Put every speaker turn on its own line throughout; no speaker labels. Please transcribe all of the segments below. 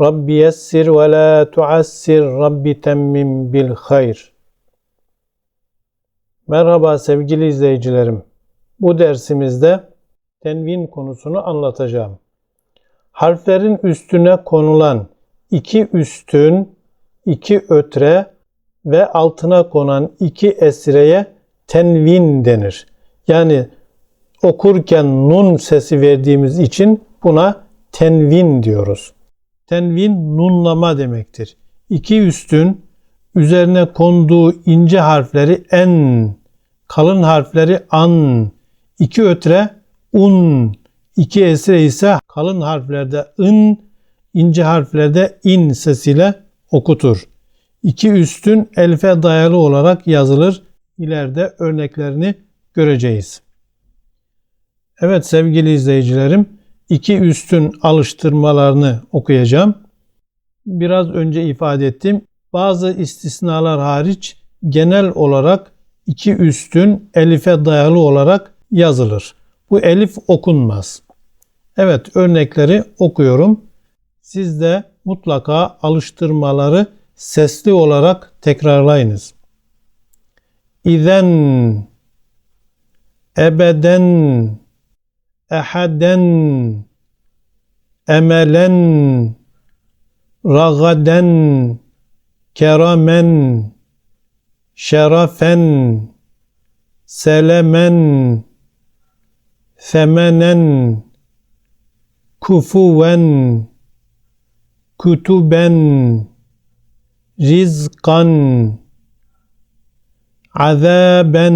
Rabbi yessir ve la tuassir. Rabbi temmim bil hayr. Merhaba sevgili izleyicilerim. Bu dersimizde tenvin konusunu anlatacağım. Harflerin üstüne konulan iki üstün, iki ötre ve altına konan iki esreye tenvin denir. Yani okurken nun sesi verdiğimiz için buna tenvin diyoruz. Tenvin nunlama demektir. İki üstün üzerine konduğu ince harfleri en, kalın harfleri an, iki ötre un, iki esre ise kalın harflerde ın, ince harflerde in sesiyle okutur. İki üstün elfe dayalı olarak yazılır. İleride örneklerini göreceğiz. Evet sevgili izleyicilerim, iki üstün alıştırmalarını okuyacağım. Biraz önce ifade ettim. Bazı istisnalar hariç genel olarak iki üstün elife dayalı olarak yazılır. Bu elif okunmaz. Evet örnekleri okuyorum. Siz de mutlaka alıştırmaları sesli olarak tekrarlayınız. İzen, ebeden, أحدا أملا رغدا كرما شرفا سلما ثمنا كفوا كتبا رزقا عذابا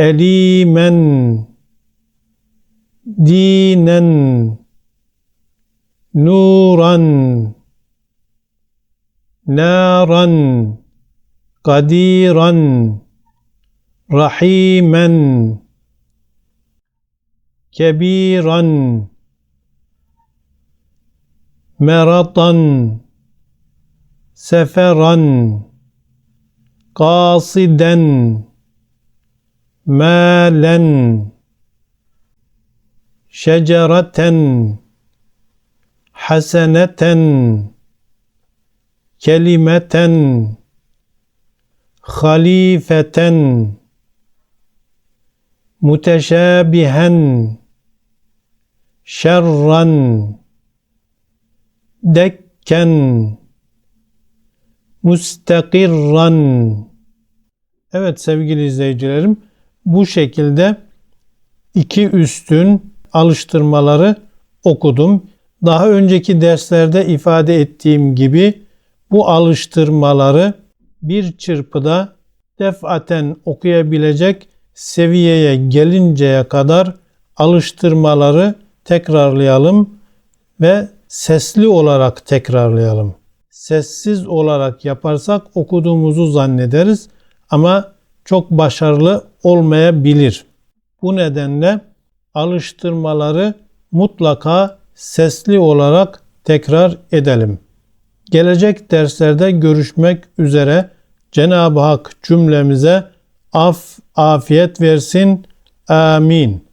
أليما. دينا نورا نارا قديرا رحيما كبيرا مرطا سفرا قاصدا مالا. şecereten haseneten kelimeten halifeten muteşabihen şerran dekken mustakirran. Evet sevgili izleyicilerim bu şekilde iki üstün alıştırmaları okudum. Daha önceki derslerde ifade ettiğim gibi bu alıştırmaları bir çırpıda defaten okuyabilecek seviyeye gelinceye kadar alıştırmaları tekrarlayalım ve sesli olarak tekrarlayalım. Sessiz olarak yaparsak okuduğumuzu zannederiz ama çok başarılı olmayabilir. Bu nedenle alıştırmaları mutlaka sesli olarak tekrar edelim. Gelecek derslerde görüşmek üzere Cenab-ı Hak cümlemize af, afiyet versin. Amin.